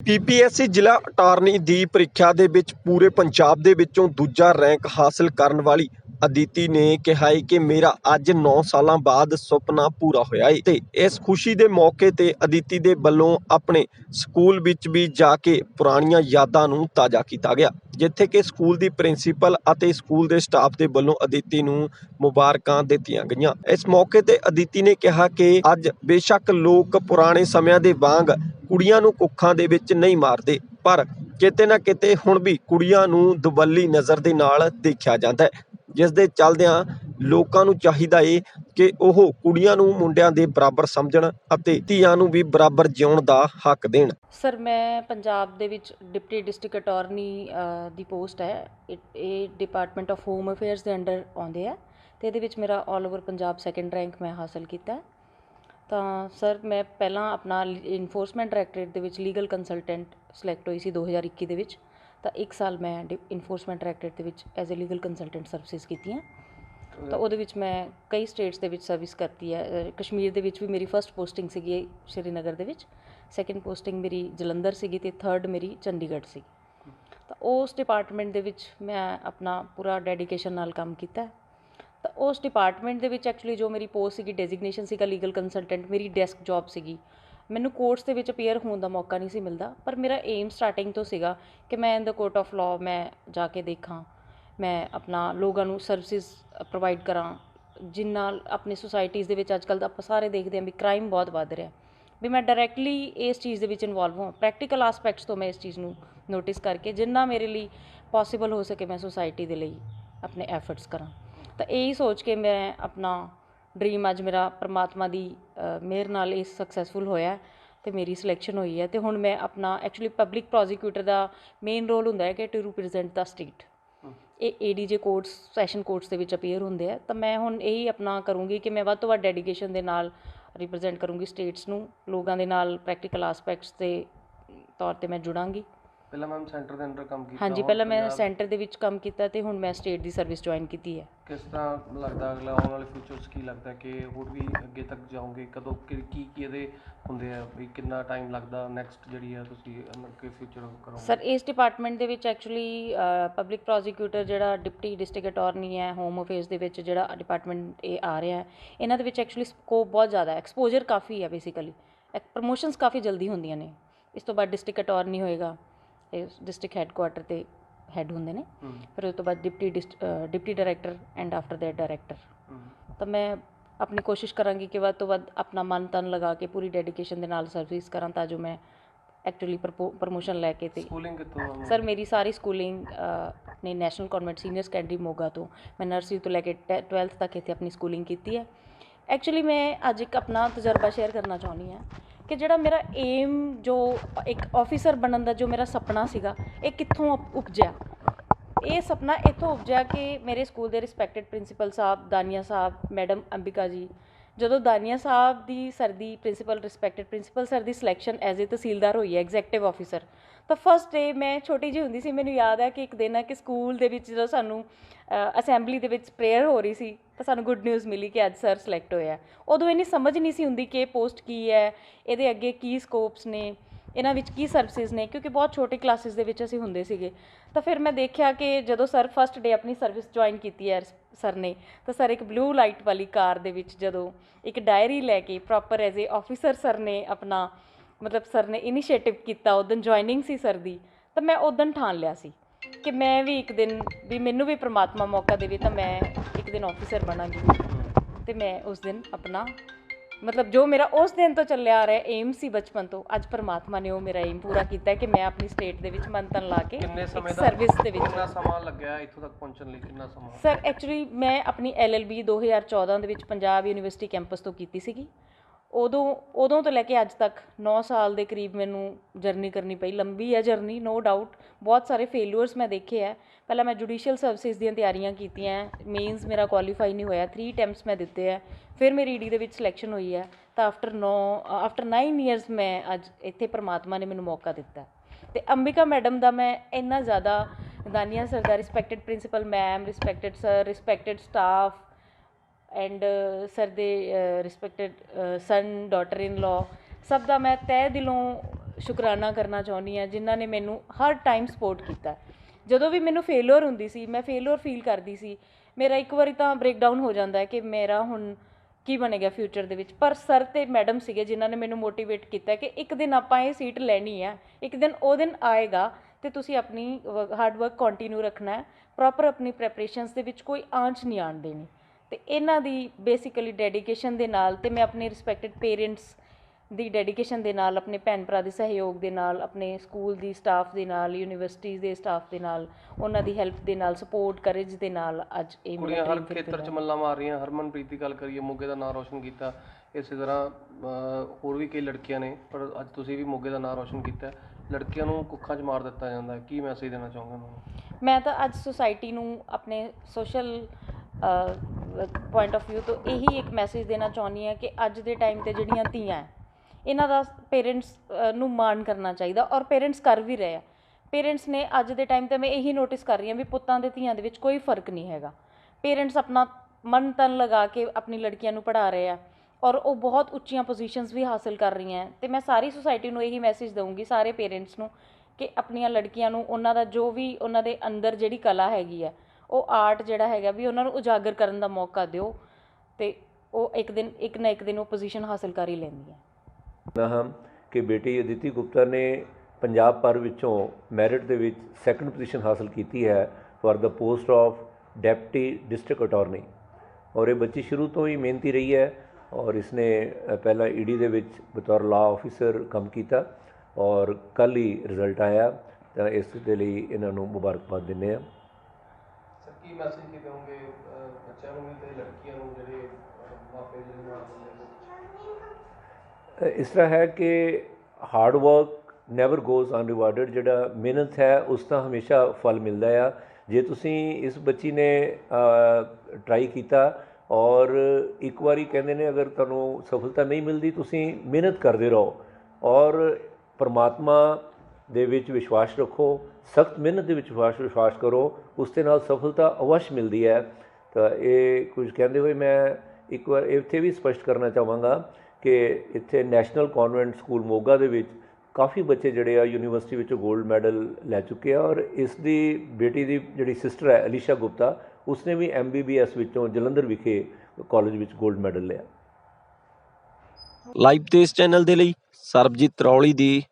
PPSC ਜ਼ਿਲ੍ਹਾ attorney ਦੀ ਪ੍ਰੀਖਿਆ ਦੇ ਵਿੱਚ ਪੂਰੇ ਪੰਜਾਬ ਦੇ ਵਿੱਚੋਂ ਦੂਜਾ ਰੈਂਕ ਹਾਸਲ ਕਰਨ ਵਾਲੀ ਅਦਿਤੀ ਨੇ ਕਿਹਾ ਹੈ ਕਿ ਮੇਰਾ ਅੱਜ 9 ਸਾਲਾਂ ਬਾਅਦ ਸੁਪਨਾ ਪੂਰਾ ਹੋਇਆ ਏ ਤੇ ਇਸ ਖੁਸ਼ੀ ਦੇ ਮੌਕੇ ਤੇ ਅਦਿਤੀ ਦੇ ਵੱਲੋਂ ਆਪਣੇ ਸਕੂਲ ਵਿੱਚ ਵੀ ਜਾ ਕੇ ਪੁਰਾਣੀਆਂ ਯਾਦਾਂ ਨੂੰ ਤਾਜ਼ਾ ਕੀਤਾ ਗਿਆ, ਜਿੱਥੇ ਕਿ ਸਕੂਲ ਦੀ ਪ੍ਰਿੰਸੀਪਲ ਅਤੇ ਸਕੂਲ ਦੇ ਸਟਾਫ ਦੇ ਵੱਲੋਂ ਅਦਿਤੀ ਨੂੰ ਮੁਬਾਰਕਾਂ ਦਿੱਤੀਆਂ ਗਈਆਂ। ਇਸ ਮੌਕੇ ਤੇ ਅਦਿਤੀ ਨੇ ਕਿਹਾ ਕਿ ਅੱਜ ਬੇਸ਼ੱਕ ਲੋਕ ਪੁਰਾਣੇ ਸਮਿਆਂ ਦੇ ਵਾਂਗ ਕੁੜੀਆਂ ਨੂੰ ਕੁੱਖਾਂ ਦੇ ਵਿੱਚ ਨਹੀਂ ਮਾਰਦੇ, ਪਰ ਕਿਤੇ ਨਾ ਕਿਤੇ ਹੁਣ ਵੀ ਕੁੜੀਆਂ ਨੂੰ ਦੁਬੱਲੀ ਨਜ਼ਰ ਦੇ ਨਾਲ ਦੇਖਿਆ ਜਾਂਦਾ ਹੈ। ਜਿਸ ਦੇ ਚੱਲਦਿਆਂ ਲੋਕਾਂ ਨੂੰ ਚਾਹੀਦਾ ਏ ਕਿ ਉਹ ਕੁੜੀਆਂ ਨੂੰ ਮੁੰਡਿਆਂ ਦੇ ਬਰਾਬਰ ਸਮਝਣ ਅਤੇ ਧੀਆਂ ਨੂੰ ਵੀ ਬਰਾਬਰ ਜਿਉਣ ਦਾ ਹੱਕ ਦੇਣ। ਸਰ, ਮੈਂ ਪੰਜਾਬ ਦੇ ਵਿੱਚ ਡਿਪਟੀ ਡਿਸਟ੍ਰਿਕਟ ਅਟਾਰਨੀ ਦੀ ਪੋਸਟ ਹੈ। ਇਹ- ਡਿਪਾਰਟਮੈਂਟ ਆਫ ਹੋਮ ਅਫੇਅਰਸ ਦੇ ਅੰਡਰ ਆਉਂਦੇ ਆ ਤੇ ਇਹਦੇ ਵਿੱਚ ਮੇਰਾ 올 ਓਵਰ ਪੰਜਾਬ ਸੈਕੰਡ ਰੈਂਕ ਮੈਂ ਹਾਸਲ ਕੀਤਾ। ਤਾਂ ਸਰ, ਮੈਂ ਪਹਿਲਾਂ ਆਪਣਾ ਇਨਫੋਰਸਮੈਂਟ ਡਾਇਰੈਕਟੋਰੇਟ ਦੇ ਵਿੱਚ ਲੀਗਲ ਕੰਸਲਟੈਂਟ ਸਿਲੈਕਟ ਹੋਈ ਸੀ 2021 ਦੇ ਵਿੱਚ। ਤਾਂ 1 ਸਾਲ ਮੈਂ ਇਨਫੋਰਸਮੈਂਟ ਡਾਇਰੈਕਟੋਰੇਟ ਦੇ ਵਿੱਚ as a legal consultant services ਕੀਤੀਆਂ। ਤਾਂ ਉਹਦੇ ਵਿੱਚ ਮੈਂ ਕਈ ਸਟੇਟਸ ਦੇ ਵਿੱਚ ਸਰਵਿਸ ਕਰਤੀ ਹੈ। ਕਸ਼ਮੀਰ ਦੇ ਵਿੱਚ ਵੀ ਮੇਰੀ ਫਰਸਟ ਪੋਸਟਿੰਗ ਸੀਗੀ ਸ਼੍ਰੀਨਗਰ ਦੇ ਵਿੱਚ। ਸੈਕੰਡ ਪੋਸਟਿੰਗ ਮੇਰੀ ਜਲੰਧਰ ਸੀਗੀ ਤੇ ਥਰਡ ਮੇਰੀ ਚੰਡੀਗੜ੍ਹ ਸੀ ਤਾਂ ਉਸ ਡਿਪਾਰਟਮੈਂਟ ਦੇ ਵਿੱਚ ਮੈਂ ਆਪਣਾ ਪੂਰਾ ਡੈਡੀਕੇਸ਼ਨ ਨਾਲ ਕੰਮ ਕੀਤਾ। ਤਾਂ ਉਸ ਡਿਪਾਰਟਮੈਂਟ ਦੇ ਵਿੱਚ ਐਕਚੁਅਲੀ ਜੋ ਮੇਰੀ ਪੋਸਟ ਸੀਗੀ ਡੈਜ਼ਿਗਨੇਸ਼ਨ ਸੀਗਾ ਲੀਗਲ ਕੰਸਲਟੈਂਟ ਮੇਰੀ ਡੈਸਕ ਜੌਬ ਸੀਗੀ। ਮੈਨੂੰ ਕੋਰਟਸ ਦੇ ਵਿੱਚ ਅਪੀਅਰ ਹੋਣ ਦਾ ਮੌਕਾ ਨਹੀਂ ਸੀ ਮਿਲਦਾ, ਪਰ ਮੇਰਾ ਏਮ ਸਟਾਰਟਿੰਗ ਤੋਂ ਸੀਗਾ ਕਿ ਮੈਂ in the court of law ਮੈਂ ਜਾ ਕੇ ਦੇਖਾਂ, ਮੈਂ ਆਪਣਾ ਲੋਕਾਂ ਨੂੰ ਸਰਵਿਸਿਜ਼ ਪ੍ਰੋਵਾਈਡ ਕਰਾਂ, ਜਿੰਨਾ ਆਪਣੀ ਸੁਸਾਇਟੀਜ਼ ਦੇ ਵਿੱਚ ਅੱਜ ਕੱਲ੍ਹ ਆਪਾਂ ਸਾਰੇ ਦੇਖਦੇ ਹਾਂ ਵੀ ਕ੍ਰਾਈਮ ਬਹੁਤ ਵੱਧ ਰਿਹਾ। ਵੀ ਮੈਂ ਡਾਇਰੈਕਟਲੀ ਇਸ ਚੀਜ਼ ਦੇ ਵਿੱਚ ਇਨਵੋਲਵ ਹਾਂ ਪ੍ਰੈਕਟੀਕਲ ਆਸਪੈਕਟਸ ਤੋਂ ਮੈਂ ਇਸ ਚੀਜ਼ ਨੂੰ ਨੋਟਿਸ ਕਰਕੇ ਜਿੰਨਾ ਮੇਰੇ ਲਈ ਪੋਸੀਬਲ ਹੋ ਸਕੇ ਮੈਂ ਸੁਸਾਇਟੀ ਦੇ ਲਈ ਆਪਣੇ ਐਫਰਟਸ ਕਰਾਂ। ਤਾਂ ਇਹੀ ਸੋਚ ਕੇ ਮੈਂ ਆਪਣਾ ਡ੍ਰੀਮ ਅੱਜ ਮੇਰਾ ਪਰਮਾਤਮਾ ਦੀ ਅ, ਮਿਹਰ ਨਾਲ ਇਹ ਸਕਸੈਸਫੁਲ ਹੋਇਆ ਹੈ ਤੇ ਮੇਰੀ ਸਿਲੈਕਸ਼ਨ ਹੋਈ ਹੈ ਤੇ ਹੁਣ ਮੈਂ ਆਪਣਾ ਐਕਚੁਅਲੀ ਪਬਲਿਕ ਪ੍ਰੋਸੀਕਿਊਟਰ ਦਾ ਮੇਨ ਰੋਲ ਹੁੰਦਾ ਹੈ ਕਿ ਟੂ ਰਿਪਰੈਜ਼ੈਂਟ ਦਾ ਸਟੇਟ ਇਹ ਏਡੀਜੇ ਕੋਰਟਸ ਸੈਸ਼ਨ ਕੋਰਟਸ ਦੇ ਵਿੱਚ ਅਪੀਅਰ ਹੁੰਦੇ ਆ ਤਾਂ ਮੈਂ ਹੁਣ ਇਹੀ ਆਪਣਾ ਕਰੂੰਗੀ ਕਿ ਮੈਂ ਵੱਧ ਤੋਂ ਵੱਧ ਡੈਡੀਕੇਸ਼ਨ ਦੇ ਨਾਲ ਰਿਪਰੈਜ਼ੈਂਟ ਕਰੂੰਗੀ ਸਟੇਟਸ ਨੂੰ ਲੋਕਾਂ ਦੇ ਨਾਲ ਪ੍ਰੈਕਟੀਕਲ ਆਸਪੈਕਟਸ ਦੇ ਤੌਰ ਤੇ ਮੈਂ ਜੁੜਾਂਗੀ। ਪਹਿਲਾਂ ਮੈਮ ਸੈਂਟਰ ਦੇ ਅੰਡਰ ਕੰਮ ਕੀਤਾ ਹਾਂਜੀ ਹੁਣ ਪਹਿਲਾਂ ਮੈਂ ਪੰਜਾਬ- ਸੈਂਟਰ ਦੇ ਵਿੱਚ ਕੰਮ ਕੀਤਾ ਤੇ ਹੁਣ ਮੈਂ ਸਟੇਟ ਦੀ ਸਰਵਿਸ ਜੁਆਇਨ ਕੀਤੀ ਹੈ। ਕਿਸ ਤਰ੍ਹਾਂ ਲੱਗਦਾ ਅਗਲਾ ਆਉਣ ਵਾਲੇ ਫਿਊਚਰ 'ਚ ਕੀ ਲੱਗਦਾ ਕਿ ਹੋਰ ਵੀ ਅੱਗੇ ਤੱਕ ਜਾਓਗੇ? ਕਦੋਂ ਕੀ ਕੀ ਕੀ ਇਹਦੇ ਹੁੰਦੇ ਆ ਵੀ ਕਿੰਨਾ ਟਾਈਮ ਲੱਗਦਾ ਨੈਕਸਟ ਜਿਹੜੀ ਆ ਤੁਸੀਂ ਅੱਗੇ ਫਿਊਚਰ ਕਰੋਗੇ? ਸਰ ਇਸ ਡਿਪਾਰਟਮੈਂਟ ਦੇ ਵਿੱਚ ਐਕਚੁਅਲੀ ਪਬਲਿਕ ਪ੍ਰੋਸੀਕਿਊਟਰ ਜਿਹੜਾ ਡਿਪਟੀ ਡਿਸਟ੍ਰਿਕਟ ਅਟਾਰਨੀ ਹੈ ਹੋਮ ਅਫੇਅਰਸ ਦੇ ਵਿੱਚ ਜਿਹੜਾ ਡਿਪਾਰਟਮੈਂਟ ਇਹ ਆ ਰਿਹਾ ਹੈ ਇਹਨਾਂ ਦੇ ਵਿੱਚ ਐਕਚੁਅਲੀ ਸਕੋਪ ਬਹੁਤ ਜ਼ਿਆਦਾ ਹੈ ਐਕਸਪੋਜ਼ਰ ਕਾਫੀ ਹੈ ਬੇਸਿਕਲੀ ਪ੍ਰਮੋਸ਼ਨਸ ਕਾਫੀ ਜਲਦੀ ਹੁੰਦੀਆਂ ਨੇ। ਇਸ ਤੋਂ ਬਾਅਦ ਡਿਸਟ੍ਰਿਕਟ ਅਟਾਰਨੀ ਹੋਏਗਾ ਡਿਸਟ੍ਰਿਕਟ ਹੈੱਡਕੁਆਟਰ ਤੇ ਹੈੱਡ ਹੁੰਦੇ ਨੇ। ਫਿਰ ਉਸ ਤੋਂ ਬਾਅਦ deputy deputy director and after that director. ਤਾਂ ਮੈਂ ਆਪਣੀ ਕੋਸ਼ਿਸ਼ ਕਰਾਂਗੀ ਕਿ ਵੱਧ ਤੋਂ ਵੱਧ ਆਪਣਾ ਮਨ ਤਨ ਲਗਾ ਕੇ ਪੂਰੀ ਡੈਡੀਕੇਸ਼ਨ ਦੇ ਨਾਲ ਸਰਵਿਸ ਕਰਾਂ ਤਾਂ ਜੋ ਮੈਂ ਐਕਚੁਅਲੀ ਪ੍ਰਮੋਸ਼ਨ ਲੈ ਕੇ ਤੇ ਸਕੂਲਿੰਗ ਕਿੱਥੋਂ? ਸਰ ਮੇਰੀ ਸਾਰੀ ਸਕੂਲਿੰਗ ਆਪਣੇ national convent senior secondary Moga ਤੋਂ। ਮੈਂ ਨਰਸਰੀ ਤੋਂ ਲੈ ਕੇ 12th ਤੱਕ ਇੱਥੇ ਆਪਣੀ ਸਕੂਲਿੰਗ ਕੀਤੀ ਹੈ। ਐਕਚੁਅਲੀ ਮੈਂ ਅੱਜ ਇੱਕ ਆਪਣਾ ਤਜਰਬਾ ਸ਼ੇਅਰ ਕਰਨਾ ਚਾਹੁੰਦੀ ਹਾਂ। ਕਿ ਜਿਹੜਾ ਮੇਰਾ ਏਮ ਜੋ ਇੱਕ ਆਫੀਸਰ ਬਣਨ ਦਾ ਜੋ ਮੇਰਾ ਸੁਪਨਾ ਸੀਗਾ, ਇਹ ਕਿੱਥੋਂ ਉਪ- ਉਪਜਿਆ? ਇਹ ਸੁਪਨਾ ਇੱਥੋਂ ਉਪਜਿਆ ਕਿ ਮੇਰੇ ਸਕੂਲ ਦੇ ਰਿਸਪੈਕਟਡ ਪ੍ਰਿੰਸੀਪਲ ਸਾਹਿਬ, ਦਾਨੀਆ ਸਾਹਿਬ, ਮੈਡਮ ਅੰਬਿਕਾ ਜੀ, ਜਦੋਂ ਦਾਨੀਆ ਸਾਹਿਬ ਦੀ ਸਰ ਦੀ ਪ੍ਰਿੰਸੀਪਲ ਰਿਸਪੈਕਟਡ ਪ੍ਰਿੰਸੀਪਲ ਸਰ ਦੀ ਸਿਲੈਕਸ਼ਨ ਐਜ਼ ਅ ਤਹਿਸੀਲਦਾਰ ਹੋਈ ਹੈ ਐਗਜ਼ੈਕਟਿਵ ਆਫੀਸਰ ਤਾਂ ਫਸਟ ਡੇ ਮੈਂ ਛੋਟੀ ਜਿਹੀ ਹੁੰਦੀ ਸੀ, ਮੈਨੂੰ ਯਾਦ ਹੈ ਕਿ ਇੱਕ ਦਿਨ ਹੈ ਕਿ ਸਕੂਲ ਦੇ ਵਿੱਚ ਜਦੋਂ ਸਾਨੂੰ ਅਸੈਂਬਲੀ ਦੇ ਵਿੱਚ ਪ੍ਰੇਅਰ ਹੋ ਰਹੀ ਸੀ ਤਾਂ ਸਾਨੂੰ ਗੁੱਡ ਨਿਊਜ਼ ਮਿਲੀ ਕਿ ਅੱਜ ਸਰ ਸਿਲੈਕਟ ਹੋਇਆ ਉਦੋਂ ਇੰਨੀ ਸਮਝ ਨਹੀਂ ਸੀ ਹੁੰਦੀ ਕਿ ਇਹ ਪੋਸਟ ਕੀ ਹੈ, ਇਹਦੇ ਅੱਗੇ ਕੀ ਸਕੋਪਸ ਨੇ, ਇਹਨਾਂ ਵਿੱਚ ਕੀ ਸਰਵਿਸਿਜ਼ ਨੇ, ਕਿਉਂਕਿ ਬਹੁਤ ਛੋਟੇ ਕਲਾਸਿਸ ਦੇ ਵਿੱਚ ਅਸੀਂ ਹੁੰਦੇ ਸੀਗੇ। ਤਾਂ ਫਿਰ ਮੈਂ ਦੇਖਿਆ ਕਿ ਜਦੋਂ ਸਰ ਫਸਟ ਡੇ ਆਪਣੀ ਸਰਵਿਸ ਜੁਆਇਨ ਕੀਤੀ ਹੈ ਸਰ ਨੇ, ਤਾਂ ਸਰ ਇੱਕ ਬਲੂ ਲਾਈਟ ਵਾਲੀ ਕਾਰ ਦੇ ਵਿੱਚ ਜਦੋਂ ਇੱਕ ਡਾਇਰੀ ਲੈ ਕੇ proper as a officer sir ਨੇ ਆਪਣਾ, ਮਤਲਬ ਸਰ ਨੇ ਇਨੀਸ਼ੀਏਟਿਵ ਕੀਤਾ ਉਦੋਂ ਜੁਆਇਨਿੰਗ ਸੀ ਸਰ ਦੀ, ਤਾਂ ਮੈਂ ਉਦੋਂ ਠਾਣ ਲਿਆ ਸੀ ਕਿ ਮੈਂ ਵੀ ਇੱਕ ਦਿਨ ਵੀ ਮੈਨੂੰ ਵੀ ਪ੍ਰਮਾਤਮਾ ਮੌਕਾ ਦੇਵੇ ਤਾਂ ਮੈਂ ਇੱਕ ਦਿਨ ਆਫੀਸਰ ਬਣਾਂਗੀ। ਤੇ ਮੈਂ ਉਸ ਦਿਨ ਆਪਣਾ ਮਤਲਬ ਜੋ ਮੇਰਾ ਉਸ ਦਿਨ ਤੋਂ ਚੱਲਿਆ ਆ ਰਿਹਾ ਏਮ ਸੀ ਬਚਪਨ ਤੋਂ। ਅੱਜ ਪ੍ਰਮਾਤਮਾ ਨੇ ਉਹ ਮੇਰਾ ਏਮ ਪੂਰਾ ਕੀਤਾ ਕਿ ਮੈਂ ਆਪਣੀ ਸਟੇਟ ਦੇ ਵਿੱਚ ਮੰਤਨ ਲਾ ਕੇ ਕਿੰਨੇ ਸਮੇਂ ਦਾ ਸਰਵਿਸ ਦੇ ਵਿੱਚ। ਕਿੰਨਾ ਸਮਾਂ ਲੱਗਿਆ ਇੱਥੋਂ ਤੱਕ ਪਹੁੰਚਣ ਲਈ? ਕਿੰਨਾ ਸਮਾਂ? ਸਰ ਐਕਚੁਅਲੀ ਮੈਂ ਆਪਣੀ ਐਲਐਲਬੀ 2014 ਦੇ ਵਿੱਚ ਪੰਜਾਬ ਯੂਨੀਵਰਸਿਟੀ ਕੈਂਪਸ ਤੋਂ ਕੀਤੀ ਸੀਗੀ। ਉਦੋਂ ਉਦੋਂ ਤੋਂ ਲੈ ਕੇ ਅੱਜ ਤੱਕ ਨੌ ਸਾਲ ਦੇ ਕਰੀਬ ਮੈਨੂੰ ਜਰਨੀ ਕਰਨੀ ਪਈ। ਲੰਬੀ ਹੈ ਜਰਨੀ ਨੋ ਡਾਊਟ ਬਹੁਤ ਸਾਰੇ ਫੇਲਿਅਰਸ ਮੈਂ ਦੇਖੇ ਹੈ। ਪਹਿਲਾਂ ਮੈਂ ਜੁਡੀਸ਼ੀਅਲ ਸਰਵਿਸਿਜ਼ ਦੀਆਂ ਤਿਆਰੀਆਂ ਕੀਤੀਆਂ ਮੇਨਸ ਮੇਰਾ ਕੁਆਲੀਫਾਈ ਨਹੀਂ ਹੋਇਆ। 3 ਅਟੈਂਪਟਸ ਮੈਂ ਦਿੱਤੇ ਹੈ। ਫਿਰ ਮੇਰੀ ਈਡੀ ਦੇ ਵਿੱਚ ਸਿਲੈਕਸ਼ਨ ਹੋਈ ਹੈ। ਤਾਂ ਆਫਟਰ 9 ਆਫਟਰ 9 ਇਅਰਸ ਮੈਂ ਅੱਜ ਇੱਥੇ ਪਰਮਾਤਮਾ ਨੇ ਮੈਨੂੰ ਮੌਕਾ ਦਿੱਤਾ ਤੇ ਅੰਬਿਕਾ ਮੈਡਮ ਦਾ ਮੈਂ ਇੰਨਾ ਜ਼ਿਆਦਾ Daniya sir the respected principal ma'am respected sir respected staff and sir ਦੇ respected son daughter in law ਸਭ ਦਾ ਮੈਂ ਤਹਿ ਦਿਲੋਂ ਸ਼ੁਕਰਾਨਾ ਕਰਨਾ ਚਾਹੁੰਦੀ ਹਾਂ, ਜਿਨ੍ਹਾਂ ਨੇ ਮੈਨੂੰ ਹਰ ਟਾਈਮ ਸਪੋਰਟ ਕੀਤਾ। ਜਦੋਂ ਵੀ ਮੈਨੂੰ ਫੇਲਿਅਰ ਹੁੰਦੀ ਸੀ, ਮੈਂ ਫੇਲਿਅਰ ਫੀਲ ਕਰਦੀ ਸੀ, ਮੇਰਾ ਇੱਕ ਵਾਰੀ ਤਾਂ ਬ੍ਰੇਕਡਾਊਨ ਹੋ ਜਾਂਦਾ ਹੈ ਕਿ ਮੇਰਾ ਹੁਣ ਕੀ ਬਣੇਗਾ ਫਿਊਚਰ ਦੇ ਵਿੱਚ। ਪਰ ਸਰ ਤੇ ਮੈਡਮ ਸੀਗੇ, ਜਿਨ੍ਹਾਂ ਨੇ ਮੈਨੂੰ ਮੋਟੀਵੇਟ ਕੀਤਾ ਕਿ ਇੱਕ ਦਿਨ ਆਪਾਂ ਇਹ ਸੀਟ ਲੈਣੀ ਹੈ, ਇੱਕ ਦਿਨ ਉਹ ਦਿਨ ਆਏਗਾ ਤੇ ਤੁਸੀਂ ਆਪਣੀ ਹਾਰਡ ਵਰਕ ਕੰਟੀਨਿਊ ਰੱਖਣਾ ਹੈ। ਪ੍ਰੋਪਰ ਆਪਣੀ ਪ੍ਰੈਪਰੇਸ਼ਨਸ ਦੇ ਵਿੱਚ ਕੋਈ ਆਂਚ ਨਹੀਂ ਆਣ ਦੇਣੀ। ਤੇ ਇਹਨਾਂ ਦੀ ਬੇਸਿਕਲੀ ਡੈਡੀਕੇਸ਼ਨ ਦੇ ਨਾਲ ਤੇ ਮੈਂ ਆਪਣੇ ਰਿਸਪੈਕਟਡ ਪੇਰੈਂਟਸ ਦੀ ਡੈਡੀਕੇਸ਼ਨ ਦੇ ਨਾਲ ਆਪਣੇ ਭੈਣ ਭਰਾ ਦੇ ਸਹਿਯੋਗ ਦੇ ਨਾਲ ਆਪਣੇ ਸਕੂਲ ਦੀ ਸਟਾਫ ਦੇ ਨਾਲ ਯੂਨੀਵਰਸਿਟੀਜ਼ ਦੇ ਸਟਾਫ ਦੇ ਨਾਲ ਉਹਨਾਂ ਦੀ ਹੈਲਪ ਦੇ ਨਾਲ ਸਪੋਰਟ ਕਰੇਜ ਦੇ ਨਾਲ ਅੱਜ ਇਹ ਕੁੜੀਆਂ ਮੇਰਾ ਹਰ dream ਖੇਤਰ 'ਚ fulfill ਮੱਲਾਂ ਮਾਰ ਰਹੀਆਂ ਹਰਮਨਪ੍ਰੀਤ ਦੀ ਗੱਲ ਕਰੀਏ ਮੋਗੇ ਦਾ ਨਾਮ ਰੋਸ਼ਨ ਕੀਤਾ ਇਸੇ ਤਰ੍ਹਾਂ ਅਹ, ਹੋਰ ਵੀ ਕਈ ਲੜਕੀਆਂ ਨੇ ਪਰ ਅੱਜ ਤੁਸੀਂ ਵੀ ਮੋਗੇ ਦਾ ਨਾਮ ਰੋਸ਼ਨ ਕੀਤਾ ਹੈ। ਲੜਕੀਆਂ ਨੂੰ ਕੁੱਖਾਂ 'ਚ ਮਾਰ ਦਿੱਤਾ ਜਾਂਦਾ ਹੈ ਕੀ ਮੈਸੇਜ ਦੇਣਾ ਚਾਹੋਗੇ ਉਹਨਾਂ ਨੂੰ ਮੈਂ ਤਾਂ ਅੱਜ ਸੁਸਾਇਟੀ ਨੂੰ ਆਪਣੇ ਸੋਸ਼ਲ ਪੁਆਇੰਟ ਆਫ View ਤੋਂ ਇਹੀ ਇੱਕ ਮੈਸੇਜ ਦੇਣਾ ਚਾਹੁੰਦੀ ਹਾਂ ਕਿ ਅੱਜ ਦੇ ਟਾਈਮ ਤੇ ਜਿਹੜੀਆਂ ਧੀਆਂ ਇਹਨਾਂ ਦਾ ਪੇਰੈਂਟਸ ਨੂੰ ਮਾਣ ਕਰਨਾ ਚਾਹੀਦਾ ਔਰ ਪੇਰੈਂਟਸ ਕਰ ਵੀ ਰਹੇ ਆ। ਪੇਰੈਂਟਸ ਨੇ ਅੱਜ ਦੇ ਟਾਈਮ ਤੇ ਮੈਂ ਇਹੀ ਨੋਟਿਸ ਕਰ ਰਹੀ ਹਾਂ ਵੀ ਪੁੱਤਾਂ ਦੇ ਧੀਆਂ ਦੇ ਵਿੱਚ ਕੋਈ ਫ਼ਰਕ ਨਹੀਂ ਹੈਗਾ। ਪੇਰੈਂਟਸ ਆਪਣਾ ਮਨ ਤਨ ਲਗਾ ਕੇ ਆਪਣੀ ਲੜਕੀਆਂ ਨੂੰ ਪੜ੍ਹਾ ਰਹੇ ਆ ਔਰ ਉਹ ਬਹੁਤ ਉੱਚੀਆਂ ਪੋਜੀਸ਼ਨਸ ਵੀ ਹਾਸਲ ਕਰ ਰਹੀਆਂ ਹੈ। ਤੇ ਮੈਂ ਸਾਰੀ ਸੁਸਾਇਟੀ ਨੂੰ ਇਹੀ ਮੈਸੇਜ ਦਊਂਗੀ ਸਾਰੇ ਪੇਰੈਂਟਸ ਨੂੰ ਕਿ ਆਪਣੀਆਂ ਲੜਕੀਆਂ ਨੂੰ ਉਹਨਾਂ ਦਾ ਜੋ ਵੀ ਉਹਨਾਂ ਦੇ ਅੰਦਰ ਜਿਹੜੀ ਕਲਾ ਹੈਗੀ ਆ ਉਹ ਆਰਟ ਜਿਹੜਾ ਹੈਗਾ ਵੀ ਉਹਨਾਂ ਨੂੰ ਉਜਾਗਰ ਕਰਨ ਦਾ ਮੌਕਾ ਦਿਓ ਤੇ ਉਹ ਇੱਕ ਦਿਨ ਇੱਕ ਨਾ ਇੱਕ ਦਿਨ ਉਹ ਪੋਜੀਸ਼ਨ ਹਾਸਲ ਕਰ ਹੀ ਲੈਂਦੀ ਹੈ ਨਾ ਕਿ ਬੇਟੀ ਅਦਿਤੀ ਗੁਪਤਾ ਨੇ ਪੰਜਾਬ ਭਰ ਵਿੱਚੋਂ ਮੈਰਿਟ ਦੇ ਵਿੱਚ ਸੈਕੰਡ ਪੋਜੀਸ਼ਨ ਹਾਸਲ ਕੀਤੀ ਹੈ for the post of deputy district attorney ਔਰ ਇਹ ਬੱਚੀ ਸ਼ੁਰੂ ਤੋਂ ਹੀ ਮਿਹਨਤੀ ਰਹੀ ਹੈ ਔਰ ਇਸਨੇ ਅ, ਪਹਿਲਾਂ ਈਡੀ ਦੇ ਵਿੱਚ ਬਤੌਰ ਲਾ ਆਫੀਸਰ ਕੰਮ ਕੀਤਾ ਔਰ ਕੱਲ ਹੀ ਰਿਜ਼ਲਟ ਆਇਆ। ਤਾਂ ਇਸ ਦੇ ਲਈ ਇਹਨਾਂ ਨੂੰ ਮੁਬਾਰਕਬਾਦ ਦਿੰਦੇ ਹਾਂ। ਕੀ ਮੈਸੇਜ ਕੀ ਦੇਵੋਗੇ ਬੱਚਿਆਂ ਨੂੰ ਤੇ ਲੜਕੀਆਂ ਨੂੰ ਜਿਹੜੇ ਮਾਪੇ ਜਿਹੜੇ ਮਾਰ ਦਿੰਦੇ ਇਸ ਤਰ੍ਹਾਂ ਹੈ ਕਿ hard work never goes unrewarded ਜਿਹੜਾ ਮਿਹਨਤ ਹੈ, ਉਸ ਦਾ ਹਮੇਸ਼ਾ ਫਲ ਮਿਲਦਾ ਆ। ਜੇ ਤੁਸੀਂ ਇਸ ਬੱਚੀ ਨੇ ਟਰਾਈ ਕੀਤਾ ਔਰ ਇੱਕ ਵਾਰੀ ਕਹਿੰਦੇ ਨੇ, ਅਗਰ ਤੁਹਾਨੂੰ ਸਫਲਤਾ ਨਹੀਂ ਮਿਲਦੀ, ਤੁਸੀਂ ਮਿਹਨਤ ਕਰਦੇ ਰਹੋ। ਔਰ ਪਰਮਾਤਮਾ ਦੇ ਵਿੱਚ ਵਿਸ਼ਵਾਸ ਰੱਖੋ, ਸਖਤ ਮਿਹਨਤ ਦੇ ਵਿੱਚ ਵਿਸ਼ਵਾਸ ਵਿਸ਼ਵਾਸ ਕਰੋ, ਉਸ ਦੇ ਨਾਲ ਸਫਲਤਾ ਅਵਸ਼ ਮਿਲਦੀ ਹੈ। ਤਾਂ ਇਹ ਕੁਝ ਕਹਿੰਦੇ ਹੋਏ ਮੈਂ ਇੱਕ ਵਾਰ ਇੱਥੇ ਵੀ ਸਪਸ਼ਟ ਕਰਨਾ ਚਾਹਾਂਗਾ ਕਿ ਇੱਥੇ ਨੈਸ਼ਨਲ ਕਨਵੈਂਟ ਸਕੂਲ ਮੋਗਾ ਦੇ ਵਿੱਚ ਕਾਫੀ ਬੱਚੇ ਜਿਹੜੇ ਆ ਯੂਨੀਵਰਸਿਟੀ ਵਿੱਚੋਂ 골ਡ ਮੈਡਲ ਲੈ ਚੁੱਕੇ ਆ ਔਰ ਇਸ ਦੀ ਬੇਟੀ ਦੀ ਜਿਹੜੀ ਸਿਸਟਰ ਹੈ, ਅਲੀਸ਼ਾ ਗੁਪਤਾ, ਉਸਨੇ ਵੀ ਐਮਬੀਬੀਐਸ ਵਿੱਚੋਂ ਜਲੰਧਰ ਵਿਖੇ ਕਾਲਜ ਵਿੱਚ 골ਡ ਮੈਡਲ ਲਿਆ। ਲਾਈਵ ਤੇ ਇਸ ਚੈਨਲ ਦੇ ਲਈ ਸਰਬਜੀਤ ਰੌਲੀ ਦੀ